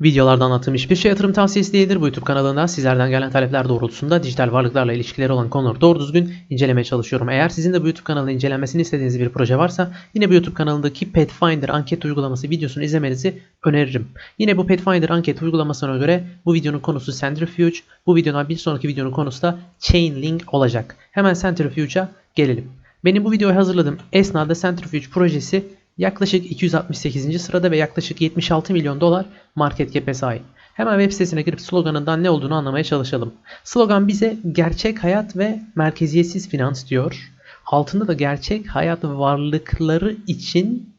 Videolarda anlattığım hiçbir şey yatırım tavsiyesi değildir. Bu YouTube kanalında sizlerden gelen talepler doğrultusunda dijital varlıklarla ilişkileri olan konuları doğru düzgün incelemeye çalışıyorum. Eğer sizin de bu YouTube kanalında incelenmesini istediğiniz bir proje varsa yine bu YouTube kanalındaki Pathfinder anket uygulaması videosunu izlemenizi öneririm. Yine bu Pathfinder anket uygulamasına göre bu videonun konusu Centrifuge, bu videodan bir sonraki videonun konusu da Chainlink olacak. Hemen Centrifuge'a gelelim. Benim bu videoyu hazırladığım esnada Centrifuge projesi yaklaşık 268. sırada ve yaklaşık 76 milyon dolar market cap'e sahip. Hemen web sitesine girip sloganından ne olduğunu anlamaya çalışalım. Slogan bize gerçek hayat ve merkeziyetsiz finans diyor. Altında da gerçek hayat varlıkları için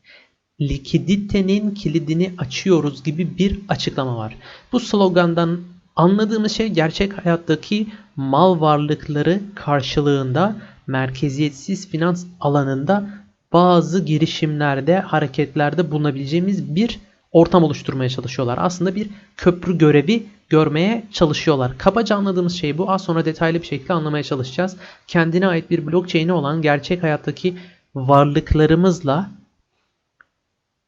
likiditenin kilidini açıyoruz gibi bir açıklama var. Bu slogandan anladığımız şey gerçek hayattaki mal varlıkları karşılığında merkeziyetsiz finans alanında bazı girişimlerde, hareketlerde bulunabileceğimiz bir ortam oluşturmaya çalışıyorlar. Aslında bir köprü görevi görmeye çalışıyorlar. Kabaca anladığımız şey bu. Az sonra detaylı bir şekilde anlamaya çalışacağız. Kendine ait bir blockchain'i olan gerçek hayattaki varlıklarımızla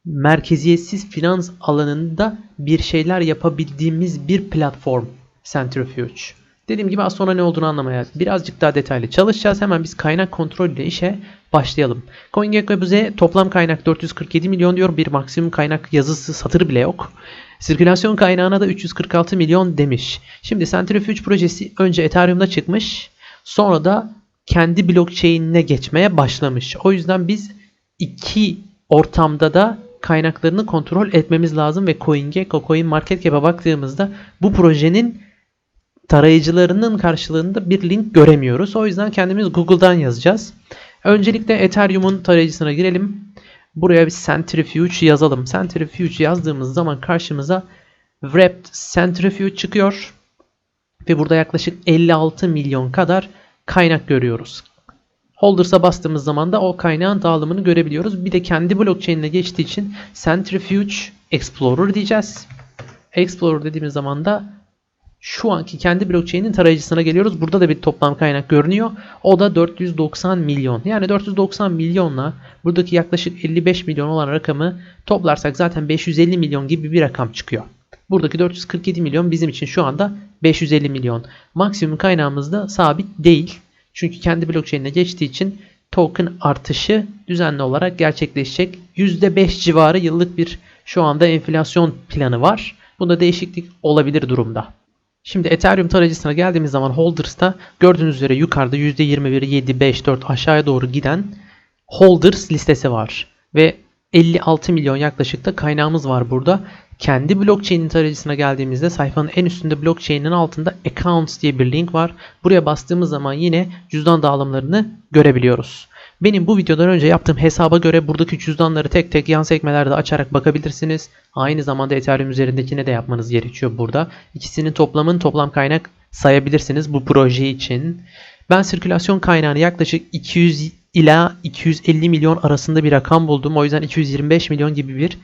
merkeziyetsiz finans alanında bir şeyler yapabildiğimiz bir platform Centrifuge. Dediğim gibi az sonra ne olduğunu anlamaya birazcık daha detaylı çalışacağız. Hemen biz kaynak kontrol ile işe başlayalım. CoinGecko bize toplam kaynak 447 milyon diyor. Bir maksimum kaynak yazısı satır bile yok. Sirkülasyon kaynağına da 346 milyon demiş. Şimdi Centrifuge projesi önce Ethereum'da çıkmış. Sonra da kendi blockchain'ine geçmeye başlamış. O yüzden biz iki ortamda da kaynaklarını kontrol etmemiz lazım ve CoinGecko, CoinMarketCap'e baktığımızda bu projenin tarayıcılarının karşılığında bir link göremiyoruz. O yüzden kendimiz Google'dan yazacağız. Öncelikle Ethereum'un tarayıcısına girelim. Buraya bir Centrifuge yazalım. Centrifuge yazdığımız zaman karşımıza Wrapped Centrifuge çıkıyor. Ve burada yaklaşık 56 milyon kadar kaynak görüyoruz. Holders'a bastığımız zaman da o kaynağın dağılımını görebiliyoruz. Bir de kendi blockchain'ine geçtiği için Centrifuge Explorer diyeceğiz. Explorer dediğimiz zaman da şu anki kendi blockchain'in tarayıcısına geliyoruz. Burada da bir toplam kaynak görünüyor. O da 490 milyon. Yani 490 milyonla buradaki yaklaşık 55 milyon olan rakamı toplarsak zaten 550 milyon gibi bir rakam çıkıyor. Buradaki 447 milyon bizim için şu anda 550 milyon. Maksimum kaynağımız da sabit değil. Çünkü kendi blockchain'ine geçtiği için token artışı düzenli olarak gerçekleşecek. %5 civarı yıllık bir şu anda enflasyon planı var. Bunda değişiklik olabilir durumda. Şimdi Ethereum tarayıcısına geldiğimiz zaman Holders'ta gördüğünüz üzere yukarıda %21, 7, 5, 4 aşağıya doğru giden Holders listesi var. Ve 56 milyon yaklaşık da kaynağımız var burada. Kendi blockchain'in tarayıcısına geldiğimizde sayfanın en üstünde blockchain'in altında accounts diye bir link var. Buraya bastığımız zaman yine cüzdan dağılımlarını görebiliyoruz. Benim bu videodan önce yaptığım hesaba göre buradaki cüzdanları tek tek yan sekmelerde açarak bakabilirsiniz. Aynı zamanda Ethereum üzerindekine de yapmanız gerekiyor burada. İkisinin toplamın toplam kaynak sayabilirsiniz bu proje için. Ben sirkülasyon kaynağını yaklaşık 200 ila 250 milyon arasında bir rakam buldum. O yüzden 225 milyon gibi bir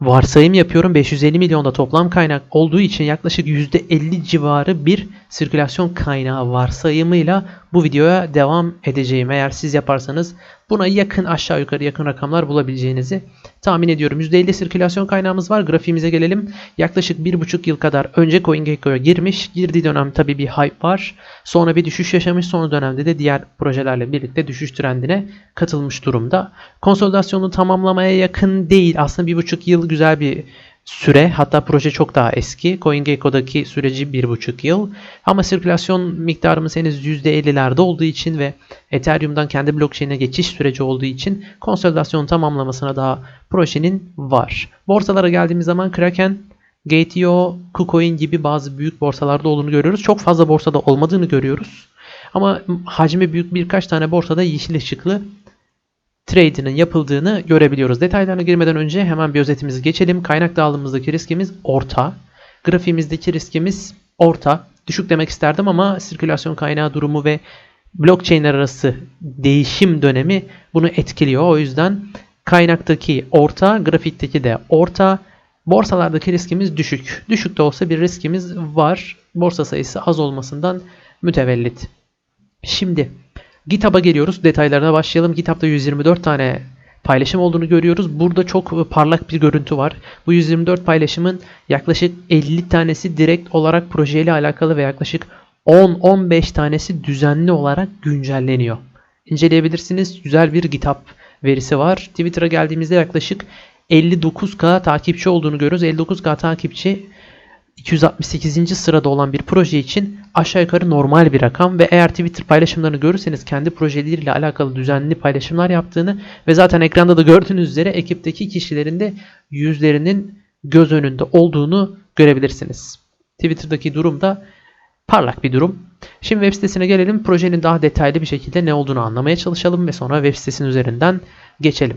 varsayım yapıyorum. 550 milyonda toplam kaynak olduğu için yaklaşık %50 civarı bir sirkülasyon kaynağı varsayımıyla bu videoya devam edeceğim. Eğer siz yaparsanız buna yakın aşağı yukarı yakın rakamlar bulabileceğinizi tahmin ediyorum. %50 sirkülasyon kaynağımız var. Grafiğimize gelelim. Yaklaşık 1,5 yıl kadar önce CoinGecko'ya girmiş. Girdiği dönem tabii bir hype var. Sonra bir düşüş yaşamış. Son dönemde de diğer projelerle birlikte düşüş trendine katılmış durumda. Konsolidasyonu tamamlamaya yakın değil. Aslında 1,5 yıl güzel bir süre hatta proje çok daha eski. CoinGecko'daki süreci 1,5 yıl. Ama sirkülasyon miktarımız henüz %50'lerde olduğu için ve Ethereum'dan kendi blockchain'e geçiş süreci olduğu için konsolidasyon tamamlamasına daha projenin var. Borsalara geldiğimiz zaman Kraken, Gate.io, KuCoin gibi bazı büyük borsalarda olduğunu görüyoruz. Çok fazla borsada olmadığını görüyoruz. Ama hacmi büyük birkaç tane borsada yeşil ışıklı trade'inin yapıldığını görebiliyoruz. Detaylarına girmeden önce hemen bir özetimizi geçelim. Kaynak dağılımımızdaki riskimiz orta. Grafiğimizdeki riskimiz orta. Düşük demek isterdim ama sirkülasyon kaynağı durumu ve blockchain'ler arası değişim dönemi bunu etkiliyor. O yüzden kaynaktaki orta, grafikteki de orta. Borsalardaki riskimiz düşük. Düşük de olsa bir riskimiz var. Borsa sayısı az olmasından mütevellit. Şimdi GitHub'a geliyoruz. Detaylarına başlayalım. GitHub'da 124 tane paylaşım olduğunu görüyoruz. Burada çok e, parlak bir görüntü var. Bu 124 paylaşımın yaklaşık 50 tanesi direkt olarak projeyle alakalı ve yaklaşık 10-15 tanesi düzenli olarak güncelleniyor. İnceleyebilirsiniz. Güzel bir GitHub verisi var. Twitter'a geldiğimizde yaklaşık 59k takipçi olduğunu görüyoruz. 59k takipçi 268. sırada olan bir proje için aşağı yukarı normal bir rakam ve eğer Twitter paylaşımlarını görürseniz kendi projeleriyle alakalı düzenli paylaşımlar yaptığını ve zaten ekranda da gördüğünüz üzere ekipteki kişilerin de yüzlerinin göz önünde olduğunu görebilirsiniz. Twitter'daki durum da parlak bir durum. Şimdi web sitesine gelelim. Projenin daha detaylı bir şekilde ne olduğunu anlamaya çalışalım ve sonra web sitesinin üzerinden geçelim.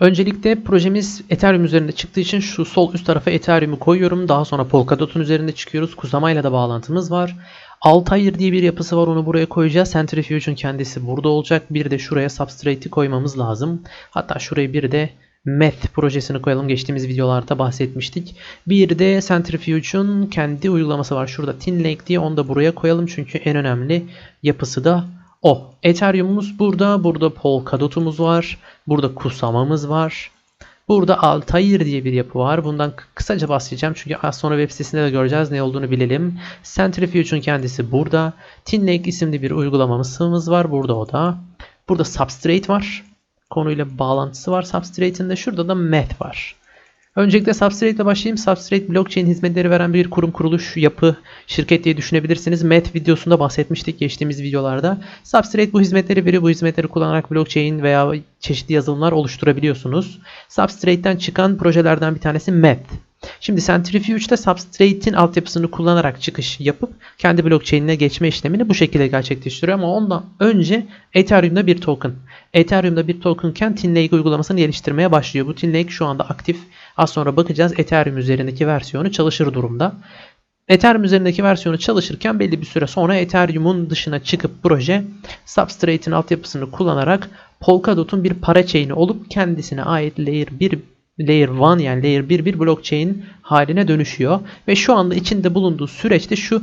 Öncelikle projemiz Ethereum üzerinde çıktığı için şu sol üst tarafa Ethereum'u koyuyorum. Daha sonra Polkadot'un üzerinde çıkıyoruz. Kusama ile de bağlantımız var. Altair diye bir yapısı var onu buraya koyacağız. Centrifuge'un kendisi burada olacak. Bir de şuraya Substrate'i koymamız lazım. Hatta şuraya bir de Math projesini koyalım. Geçtiğimiz videolarda bahsetmiştik. Bir de Centrifuge'un kendi uygulaması var. Şurada Tin Lake diye onu da buraya koyalım. Çünkü en önemli yapısı da o. Ethereum'umuz burada. Burada Polkadot'umuz var. Burada Kusama'mız var. Burada Altair diye bir yapı var. Bundan kısaca bahsedeceğim çünkü az sonra web sitesinde de göreceğiz ne olduğunu bilelim. Centrifuge'un kendisi burada. Tinlake isimli bir uygulamamız var. Burada o da. Burada Substrate var. Konuyla bağlantısı var Substrate'in de. Şurada da Math var. Öncelikle Substrate ile başlayayım. Substrate blockchain hizmetleri veren bir kurum kuruluş yapı şirket diye düşünebilirsiniz. Math videosunda bahsetmiştik geçtiğimiz videolarda. Substrate bu hizmetleri veriyor. Bu hizmetleri kullanarak blockchain veya çeşitli yazılımlar oluşturabiliyorsunuz. Substrate'ten çıkan projelerden bir tanesi Math. Şimdi Centrifuge'da Substrate'in altyapısını kullanarak çıkış yapıp kendi blockchain'ine geçme işlemini bu şekilde gerçekleştiriyor ama ondan önce Ethereum'da bir token. Ethereum'da bir tokenken Tinlake uygulamasını geliştirmeye başlıyor. Bu Tinlake şu anda aktif. Az sonra bakacağız Ethereum üzerindeki versiyonu çalışır durumda. Ethereum üzerindeki versiyonu çalışırken belli bir süre sonra Ethereum'un dışına çıkıp proje Substrate'in altyapısını kullanarak Polkadot'un bir para chain'i olup kendisine ait Layer 1 Layer 1 yani Layer 1 bir blockchain haline dönüşüyor. Ve şu anda içinde bulunduğu süreçte şu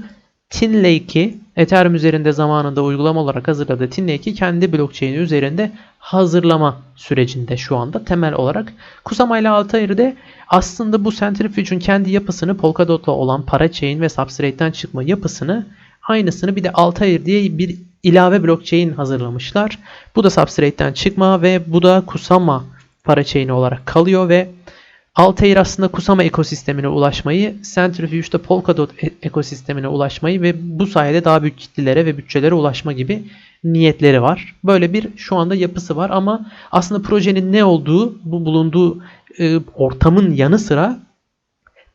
Tinlake'i Ethereum üzerinde zamanında uygulama olarak hazırladığı Tinlake'i kendi blockchain'i üzerinde hazırlama sürecinde şu anda temel olarak. Kusama ile Altair'de aslında bu Centrifuge'un kendi yapısını Polkadot'la olan parachain ve Substrate'den çıkma yapısını aynısını bir de Altair diye bir ilave blockchain hazırlamışlar. Bu da Substrate'den çıkma ve bu da Kusama parachain'i olarak kalıyor ve Altair aslında Kusama ekosistemine ulaşmayı, Centrifuge'da Polkadot e- ekosistemine ulaşmayı ve bu sayede daha büyük kitlelere ve bütçelere ulaşma gibi niyetleri var. Böyle bir şu anda yapısı var ama aslında projenin ne olduğu, bu bulunduğu e, ortamın yanı sıra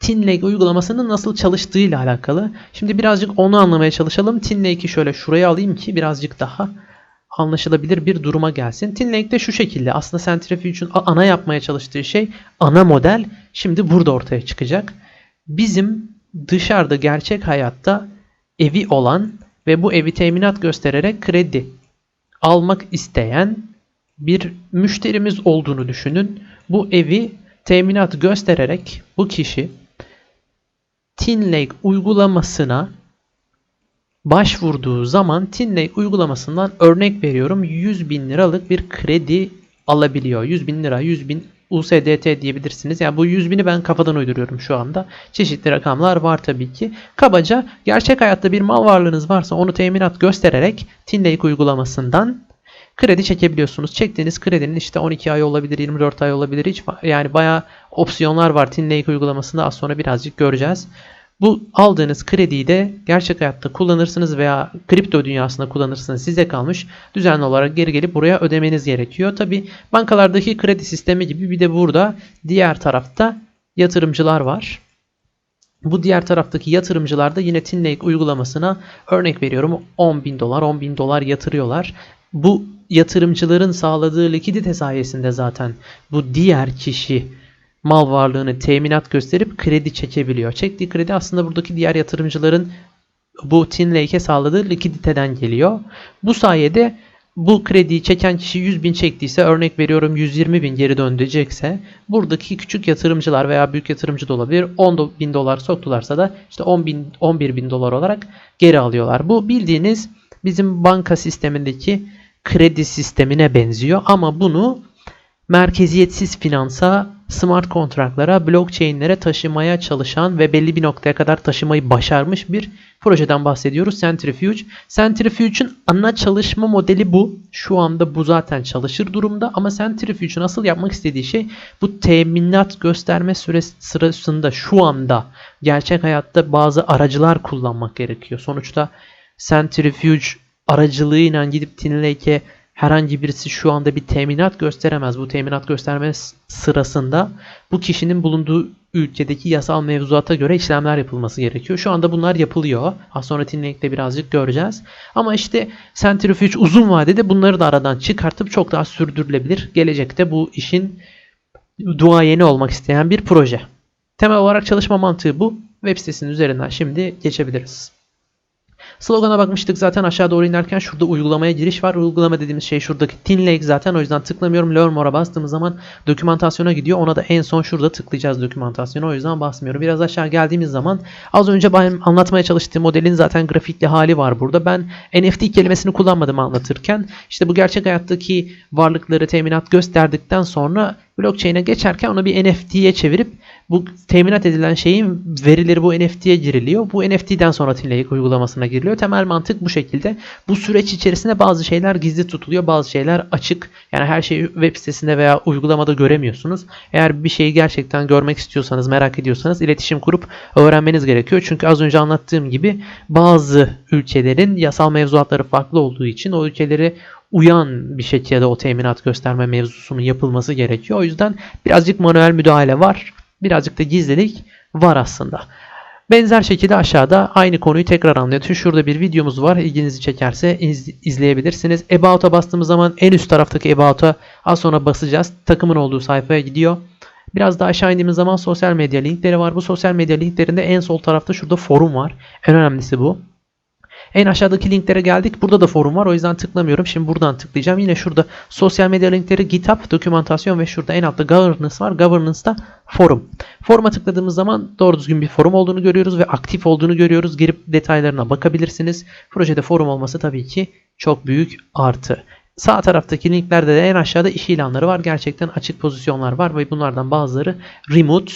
Tinlake uygulamasının nasıl çalıştığı ile alakalı. Şimdi birazcık onu anlamaya çalışalım. Tinlake'i şöyle şuraya alayım ki birazcık daha anlaşılabilir bir duruma gelsin. Tinlake de şu şekilde. Aslında Centrifuge'un ana yapmaya çalıştığı şey ana model şimdi burada ortaya çıkacak. Bizim dışarıda gerçek hayatta evi olan ve bu evi teminat göstererek kredi almak isteyen bir müşterimiz olduğunu düşünün. Bu evi teminat göstererek bu kişi Tinlake uygulamasına başvurduğu zaman Tinlake uygulamasından örnek veriyorum 100 bin liralık bir kredi alabiliyor. 100 bin lira, 100 bin USDT diyebilirsiniz. Yani bu 100 bini ben kafadan uyduruyorum şu anda. Çeşitli rakamlar var tabii ki. Kabaca gerçek hayatta bir mal varlığınız varsa onu teminat göstererek Tinlake uygulamasından kredi çekebiliyorsunuz. Çektiğiniz kredinin işte 12 ay olabilir, 24 ay olabilir. Hiç yani bayağı opsiyonlar var Tinlake uygulamasında. Az sonra birazcık göreceğiz. Bu aldığınız krediyi de gerçek hayatta kullanırsınız veya kripto dünyasında kullanırsınız. Size kalmış. Düzenli olarak geri gelip buraya ödemeniz gerekiyor. Tabi bankalardaki kredi sistemi gibi bir de burada diğer tarafta yatırımcılar var. Bu diğer taraftaki yatırımcılar da yine Tinlake uygulamasına örnek veriyorum 10 bin dolar 10 bin dolar yatırıyorlar. Bu yatırımcıların sağladığı likidite sayesinde zaten bu diğer kişi mal varlığını teminat gösterip kredi çekebiliyor. Çektiği kredi aslında buradaki diğer yatırımcıların bu Tinlake'e sağladığı likiditeden geliyor. Bu sayede bu krediyi çeken kişi 100 bin çektiyse örnek veriyorum 120 bin geri döndürecekse buradaki küçük yatırımcılar veya büyük yatırımcı da olabilir 10 bin dolar soktularsa da işte 10 bin 11 bin dolar olarak geri alıyorlar. Bu bildiğiniz bizim banka sistemindeki kredi sistemine benziyor ama bunu merkeziyetsiz finansa, smart kontratlara, blockchain'lere taşımaya çalışan ve belli bir noktaya kadar taşımayı başarmış bir projeden bahsediyoruz. Centrifuge. Centrifuge'un ana çalışma modeli bu. Şu anda bu zaten çalışır durumda ama Centrifuge'un asıl yapmak istediği şey bu teminat gösterme süresi sırasında şu anda gerçek hayatta bazı aracılar kullanmak gerekiyor. Sonuçta Centrifuge aracılığıyla gidip Tinlake'e herhangi birisi şu anda bir teminat gösteremez. Bu teminat gösterme sırasında bu kişinin bulunduğu ülkedeki yasal mevzuata göre işlemler yapılması gerekiyor. Şu anda bunlar yapılıyor. Az sonra Tinlake'de birazcık göreceğiz. Ama işte Centrifuge uzun vadede bunları da aradan çıkartıp çok daha sürdürülebilir. Gelecekte bu işin duayeni olmak isteyen bir proje. Temel olarak çalışma mantığı bu. Web sitesinin üzerinden şimdi geçebiliriz. Slogana bakmıştık zaten aşağı doğru inerken şurada uygulamaya giriş var. Uygulama dediğimiz şey şuradaki Tin Lake zaten o yüzden tıklamıyorum. Learn More'a bastığımız zaman dokümantasyona gidiyor. Ona da en son şurada tıklayacağız dokümantasyona. O yüzden basmıyorum. Biraz aşağı geldiğimiz zaman az önce benim anlatmaya çalıştığım modelin zaten grafikli hali var burada. Ben NFT kelimesini kullanmadım anlatırken. İşte bu gerçek hayattaki varlıkları teminat gösterdikten sonra blockchain'e geçerken onu bir NFT'ye çevirip bu teminat edilen şeyin verileri bu NFT'ye giriliyor. Bu NFT'den sonra Tinlake uygulamasına giriliyor. Temel mantık bu şekilde. Bu süreç içerisinde bazı şeyler gizli tutuluyor, bazı şeyler açık. Yani her şeyi web sitesinde veya uygulamada göremiyorsunuz. Eğer bir şeyi gerçekten görmek istiyorsanız, merak ediyorsanız iletişim kurup öğrenmeniz gerekiyor. Çünkü az önce anlattığım gibi bazı ülkelerin yasal mevzuatları farklı olduğu için o ülkeleri uyan bir şekilde o teminat gösterme mevzusunun yapılması gerekiyor. O yüzden birazcık manuel müdahale var. Birazcık da gizlilik var aslında. Benzer şekilde aşağıda aynı konuyu tekrar anlatıyor. Şurada bir videomuz var. İlginizi çekerse iz, izleyebilirsiniz. About'a bastığımız zaman en üst taraftaki About'a az sonra basacağız. Takımın olduğu sayfaya gidiyor. Biraz daha aşağı indiğimiz zaman sosyal medya linkleri var. Bu sosyal medya linklerinde en sol tarafta şurada forum var. En önemlisi bu. En aşağıdaki linklere geldik. Burada da forum var. O yüzden tıklamıyorum. Şimdi buradan tıklayacağım. Yine şurada sosyal medya linkleri, GitHub, dokümantasyon ve şurada en altta governance var. Governance'da forum. Foruma tıkladığımız zaman doğru düzgün bir forum olduğunu görüyoruz ve aktif olduğunu görüyoruz. Girip detaylarına bakabilirsiniz. Projede forum olması tabii ki çok büyük artı. Sağ taraftaki linklerde de en aşağıda iş ilanları var. Gerçekten açık pozisyonlar var ve bunlardan bazıları remote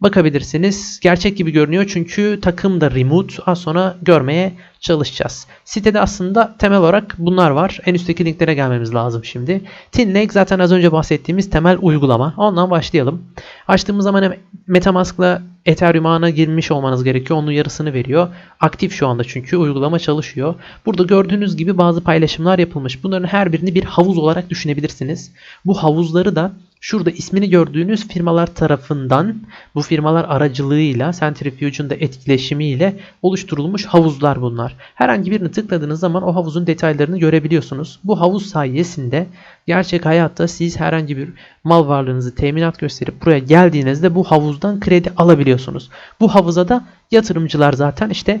bakabilirsiniz. Gerçek gibi görünüyor çünkü takım da remote. Az sonra görmeye çalışacağız. Sitede aslında temel olarak bunlar var. En üstteki linklere gelmemiz lazım şimdi. Tinlake zaten az önce bahsettiğimiz temel uygulama. Ondan başlayalım. Açtığımız zaman Metamask'la Ethereum ağına girmiş olmanız gerekiyor. Onun yarısını veriyor. Aktif şu anda çünkü uygulama çalışıyor. Burada gördüğünüz gibi bazı paylaşımlar yapılmış. Bunların her birini bir havuz olarak düşünebilirsiniz. Bu havuzları da Şurada ismini gördüğünüz firmalar tarafından bu firmalar aracılığıyla Centrifuge'un da etkileşimiyle oluşturulmuş havuzlar bunlar. Herhangi birini tıkladığınız zaman o havuzun detaylarını görebiliyorsunuz. Bu havuz sayesinde gerçek hayatta siz herhangi bir mal varlığınızı teminat gösterip buraya geldiğinizde bu havuzdan kredi alabiliyorsunuz. Bu havuza da yatırımcılar zaten işte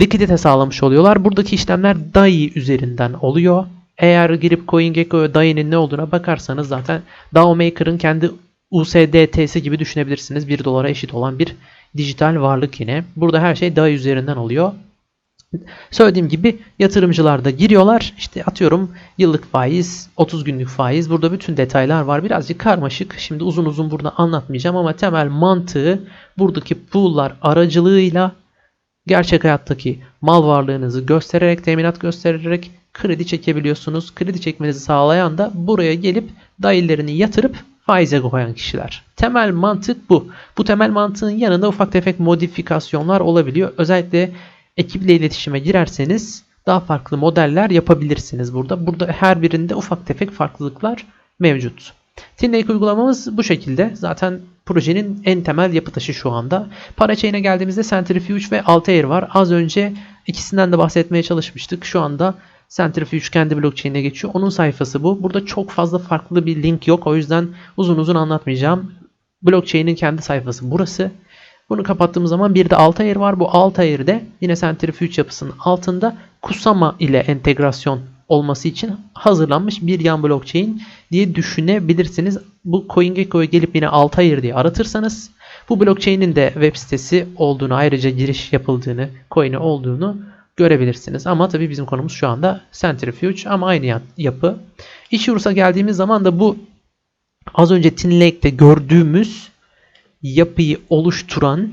likidite sağlamış oluyorlar. Buradaki işlemler DAI üzerinden oluyor. Eğer girip CoinGecko DAI'nin ne olduğuna bakarsanız zaten DAO Maker'ın kendi USDT'si gibi düşünebilirsiniz. 1 dolara eşit olan bir dijital varlık yine. Burada her şey DAI üzerinden oluyor. Söylediğim gibi yatırımcılar da giriyorlar. İşte atıyorum yıllık faiz, 30 günlük faiz. Burada bütün detaylar var. Birazcık karmaşık. Şimdi uzun uzun burada anlatmayacağım ama temel mantığı buradaki pool'lar aracılığıyla gerçek hayattaki mal varlığınızı göstererek, teminat göstererek kredi çekebiliyorsunuz. Kredi çekmenizi sağlayan da buraya gelip dahillerini yatırıp faize koyan kişiler. Temel mantık bu. Bu temel mantığın yanında ufak tefek modifikasyonlar olabiliyor. Özellikle ekiple iletişime girerseniz daha farklı modeller yapabilirsiniz burada. Burada her birinde ufak tefek farklılıklar mevcut. Tinlake uygulamamız bu şekilde. Zaten projenin en temel yapı taşı şu anda. Parachain'e geldiğimizde Centrifuge ve Altair var. Az önce ikisinden de bahsetmeye çalışmıştık. Şu anda Centrifuge kendi blockchain'e geçiyor. Onun sayfası bu. Burada çok fazla farklı bir link yok. O yüzden uzun uzun anlatmayacağım. Blockchain'in kendi sayfası burası. Bunu kapattığımız zaman bir de Altair var. Bu Altair'de yine Centrifuge yapısının altında Kusama ile entegrasyon olması için hazırlanmış bir yan blockchain diye düşünebilirsiniz. Bu CoinGecko'ya gelip yine Altair diye aratırsanız bu blockchain'in de web sitesi olduğunu ayrıca giriş yapıldığını, coin'i olduğunu görebilirsiniz. Ama tabii bizim konumuz şu anda Centrifuge ama aynı yapı. İç Urus'a geldiğimiz zaman da bu az önce Tin Lake'de gördüğümüz yapıyı oluşturan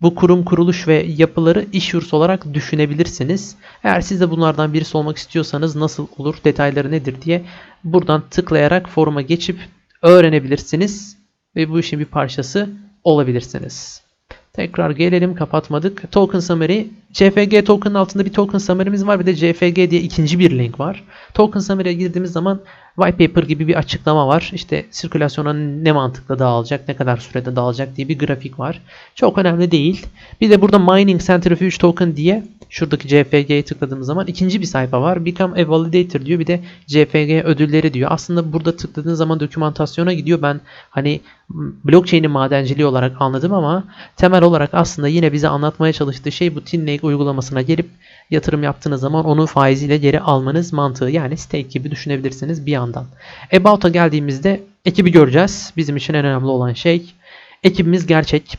bu kurum kuruluş ve yapıları issuers olarak düşünebilirsiniz. Eğer siz de bunlardan birisi olmak istiyorsanız nasıl olur, detayları nedir diye buradan tıklayarak foruma geçip öğrenebilirsiniz ve bu işin bir parçası olabilirsiniz. Tekrar gelelim kapatmadık. Token summary. CFG token'ın altında bir token summary'miz var. Bir de CFG diye ikinci bir link var. Token summary'e girdiğimiz zaman white paper gibi bir açıklama var. İşte sirkülasyona ne mantıkla dağılacak, ne kadar sürede dağılacak diye bir grafik var. Çok önemli değil. Bir de burada mining centrifuge token diye şuradaki CFG'ye tıkladığımız zaman ikinci bir sayfa var. Become a validator diyor. Bir de CFG ödülleri diyor. Aslında burada tıkladığınız zaman dokümantasyona gidiyor. Ben hani blockchain'in madenciliği olarak anladım ama temel olarak aslında yine bize anlatmaya çalıştığı şey bu Tinlake uygulamasına gelip yatırım yaptığınız zaman onun faiziyle geri almanız mantığı. Yani stake gibi düşünebilirsiniz bir yandan. About'a geldiğimizde ekibi göreceğiz. Bizim için en önemli olan şey. Ekibimiz gerçek.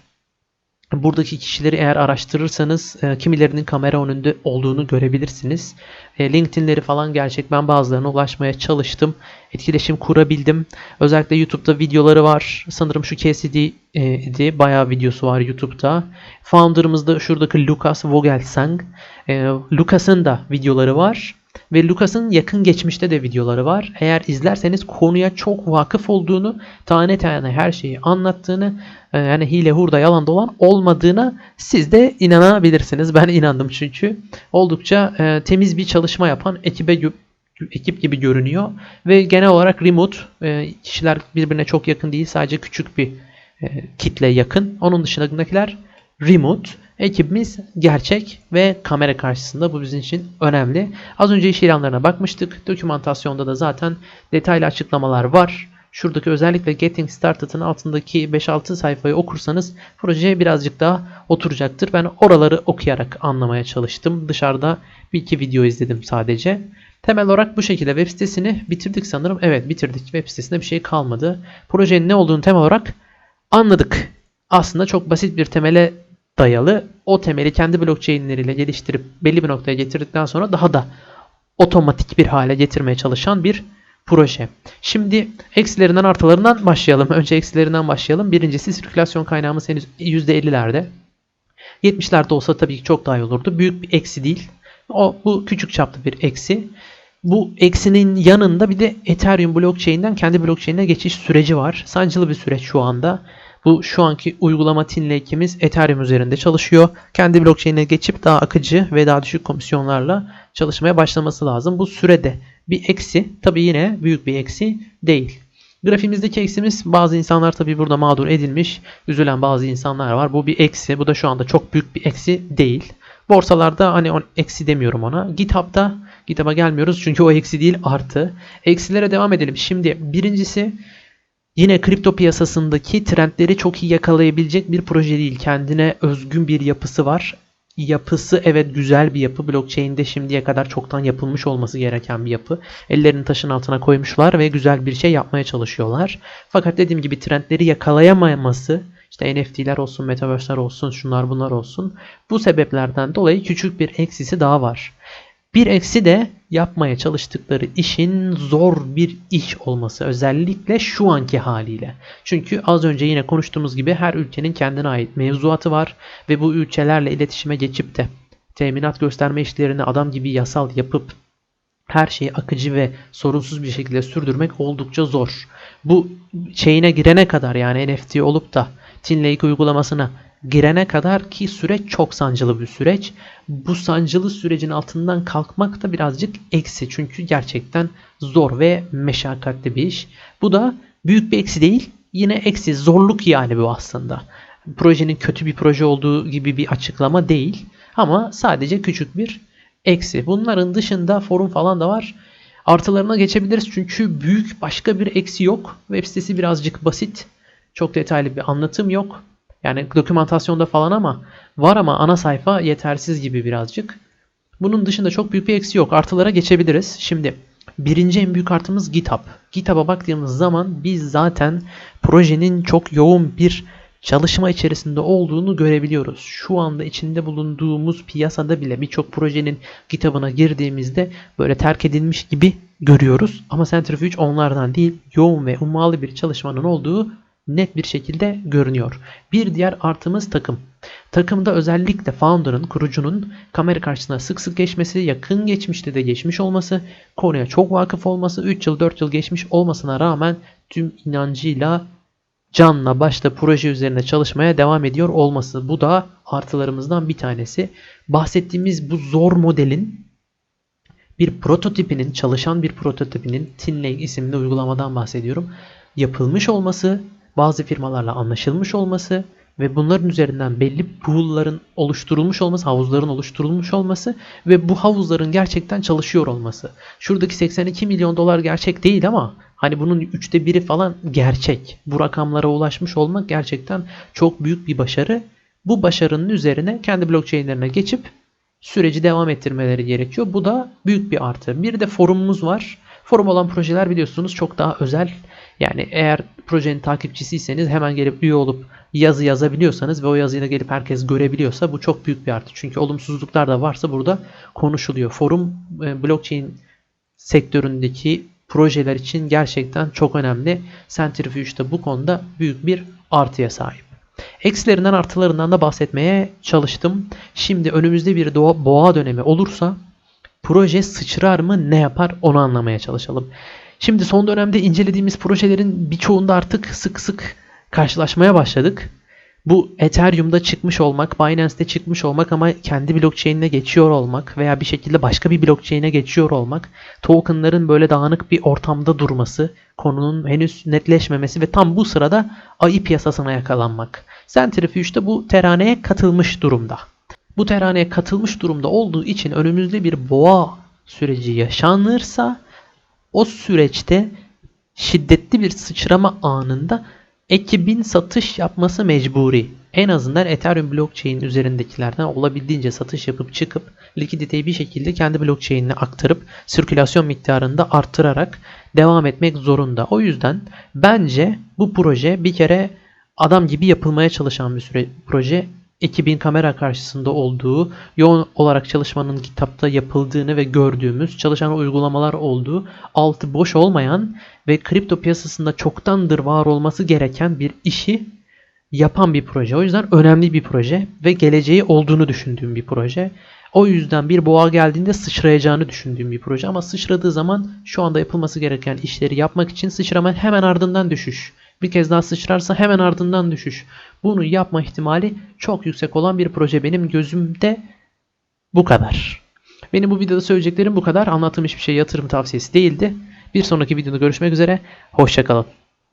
Buradaki kişileri eğer araştırırsanız e, kimilerinin kamera önünde olduğunu görebilirsiniz. E, LinkedIn'leri falan gerçek. Ben bazılarına ulaşmaya çalıştım. Etkileşim kurabildim. Özellikle YouTube'da videoları var. Sanırım şu KCD e. Bayağı videosu var YouTube'da. Founder'ımız da şuradaki Lucas Vogelsang. Lucas'ın da videoları var. Ve Lucas'ın yakın geçmişte de videoları var. Eğer izlerseniz konuya çok vakıf olduğunu, tane tane her şeyi anlattığını, e, yani hile hurda yalan dolan olmadığına siz de inanabilirsiniz. Ben inandım çünkü. Oldukça e, temiz bir çalışma yapan ekibe ekip gibi görünüyor ve genel olarak remote e, kişiler birbirine çok yakın değil sadece küçük bir kitle yakın. Onun dışındakiler remote. Ekibimiz gerçek ve kamera karşısında bu bizim için önemli. Az önce iş ilanlarına bakmıştık. Dokümantasyonda da zaten detaylı açıklamalar var. Şuradaki özellikle Getting Started'ın altındaki 5-6 sayfayı okursanız proje birazcık daha oturacaktır. Ben oraları okuyarak anlamaya çalıştım. Dışarıda bir iki video izledim sadece. Temel olarak bu şekilde web sitesini bitirdik sanırım. Evet bitirdik. Web sitesinde bir şey kalmadı. Projenin ne olduğunu temel olarak anladık. Aslında çok basit bir temele dayalı. O temeli kendi blockchain'leriyle geliştirip belli bir noktaya getirdikten sonra daha da otomatik bir hale getirmeye çalışan bir proje. Şimdi eksilerinden artılarından başlayalım. Önce eksilerinden başlayalım. Birincisi sirkülasyon kaynağımız henüz %50'lerde. 70'lerde olsa tabii ki çok daha iyi olurdu. Büyük bir eksi değil. O bu küçük çaplı bir eksi. Bu eksinin yanında bir de Ethereum blockchain'den kendi blockchain'e geçiş süreci var. Sancılı bir süreç şu anda. Bu şu anki uygulama Tinlake'imiz Ethereum üzerinde çalışıyor. Kendi blockchain'e geçip daha akıcı ve daha düşük komisyonlarla çalışmaya başlaması lazım. Bu sürede bir eksi tabii yine büyük bir eksi değil. Grafimizdeki eksimiz bazı insanlar tabii burada mağdur edilmiş. Üzülen bazı insanlar var. Bu bir eksi. Bu da şu anda çok büyük bir eksi değil. Borsalarda hani on, eksi demiyorum ona. GitHub'da GitHub'a gelmiyoruz çünkü o eksi değil artı. Eksilere devam edelim. Şimdi birincisi Yine kripto piyasasındaki trendleri çok iyi yakalayabilecek bir proje değil. Kendine özgün bir yapısı var. Yapısı evet güzel bir yapı. Blockchain'de şimdiye kadar çoktan yapılmış olması gereken bir yapı. Ellerini taşın altına koymuşlar ve güzel bir şey yapmaya çalışıyorlar. Fakat dediğim gibi trendleri yakalayamaması işte NFT'ler olsun, metaverse'ler olsun, şunlar bunlar olsun. Bu sebeplerden dolayı küçük bir eksisi daha var. Bir eksi de yapmaya çalıştıkları işin zor bir iş olması. Özellikle şu anki haliyle. Çünkü az önce yine konuştuğumuz gibi her ülkenin kendine ait mevzuatı var ve bu ülkelerle iletişime geçip de teminat gösterme işlerini adam gibi yasal yapıp her şeyi akıcı ve sorunsuz bir şekilde sürdürmek oldukça zor. Bu şeyine girene kadar yani NFT olup da Tinlake uygulamasına girene kadar ki süreç çok sancılı bir süreç. Bu sancılı sürecin altından kalkmak da birazcık eksi. Çünkü gerçekten zor ve meşakkatli bir iş. Bu da büyük bir eksi değil. Yine eksi. Zorluk yani bu aslında. Projenin kötü bir proje olduğu gibi bir açıklama değil. Ama sadece küçük bir eksi. Bunların dışında forum falan da var. Artılarına geçebiliriz çünkü büyük başka bir eksi yok. Web sitesi birazcık basit. Çok detaylı bir anlatım yok. Yani dokümantasyonda falan ama var ama ana sayfa yetersiz gibi birazcık. Bunun dışında çok büyük bir eksi yok. Artılara geçebiliriz. Şimdi birinci en büyük artımız GitHub. GitHub'a baktığımız zaman biz zaten projenin çok yoğun bir çalışma içerisinde olduğunu görebiliyoruz. Şu anda içinde bulunduğumuz piyasada bile birçok projenin kitabına girdiğimizde böyle terk edilmiş gibi görüyoruz. Ama Centrifuge onlardan değil, yoğun ve ummalı bir çalışmanın olduğu net bir şekilde görünüyor. Bir diğer artımız takım. Takımda özellikle founder'ın, kurucunun kamera karşısına sık sık geçmesi, yakın geçmişte de geçmiş olması, konuya çok vakıf olması, 3 yıl 4 yıl geçmiş olmasına rağmen tüm inancıyla canla başla proje üzerine çalışmaya devam ediyor olması. Bu da artılarımızdan bir tanesi. Bahsettiğimiz bu zor modelin bir prototipinin, çalışan bir prototipinin Tinley isimli uygulamadan bahsediyorum. Yapılmış olması, bazı firmalarla anlaşılmış olması ve bunların üzerinden belli pool'ların oluşturulmuş olması, havuzların oluşturulmuş olması ve bu havuzların gerçekten çalışıyor olması. Şuradaki 82 milyon dolar gerçek değil ama hani bunun üçte biri falan gerçek. Bu rakamlara ulaşmış olmak gerçekten çok büyük bir başarı. Bu başarının üzerine kendi blockchain'lerine geçip süreci devam ettirmeleri gerekiyor. Bu da büyük bir artı. Bir de forumumuz var. Forum olan projeler biliyorsunuz çok daha özel. Yani eğer projenin takipçisiyseniz hemen gelip üye olup yazı yazabiliyorsanız ve o yazıyı da gelip herkes görebiliyorsa bu çok büyük bir artı. Çünkü olumsuzluklar da varsa burada konuşuluyor. Forum e, blockchain sektöründeki projeler için gerçekten çok önemli. Centrifuge de bu konuda büyük bir artıya sahip. Eksilerinden artılarından da bahsetmeye çalıştım. Şimdi önümüzde bir doğa, boğa dönemi olursa proje sıçrar mı ne yapar onu anlamaya çalışalım. Şimdi son dönemde incelediğimiz projelerin birçoğunda artık sık sık karşılaşmaya başladık. Bu Ethereum'da çıkmış olmak, Binance'de çıkmış olmak ama kendi blockchain'ine geçiyor olmak veya bir şekilde başka bir blockchain'e geçiyor olmak, tokenların böyle dağınık bir ortamda durması, konunun henüz netleşmemesi ve tam bu sırada AI piyasasına yakalanmak. Centrifuge'da bu teraneye katılmış durumda. Bu teraneye katılmış durumda olduğu için önümüzde bir boğa süreci yaşanırsa o süreçte şiddetli bir sıçrama anında ekibin satış yapması mecburi. En azından Ethereum blockchain üzerindekilerden olabildiğince satış yapıp çıkıp likiditeyi bir şekilde kendi blockchain'ine aktarıp sirkülasyon miktarını da arttırarak devam etmek zorunda. O yüzden bence bu proje bir kere adam gibi yapılmaya çalışan bir süre, proje ekibin kamera karşısında olduğu, yoğun olarak çalışmanın kitapta yapıldığını ve gördüğümüz çalışan uygulamalar olduğu, altı boş olmayan ve kripto piyasasında çoktandır var olması gereken bir işi yapan bir proje. O yüzden önemli bir proje ve geleceği olduğunu düşündüğüm bir proje. O yüzden bir boğa geldiğinde sıçrayacağını düşündüğüm bir proje ama sıçradığı zaman şu anda yapılması gereken işleri yapmak için sıçrama hemen ardından düşüş. Bir kez daha sıçrarsa hemen ardından düşüş. Bunu yapma ihtimali çok yüksek olan bir proje benim gözümde bu kadar. Benim bu videoda söyleyeceklerim bu kadar. Anlattığım hiçbir şey yatırım tavsiyesi değildi. Bir sonraki videoda görüşmek üzere. Hoşçakalın.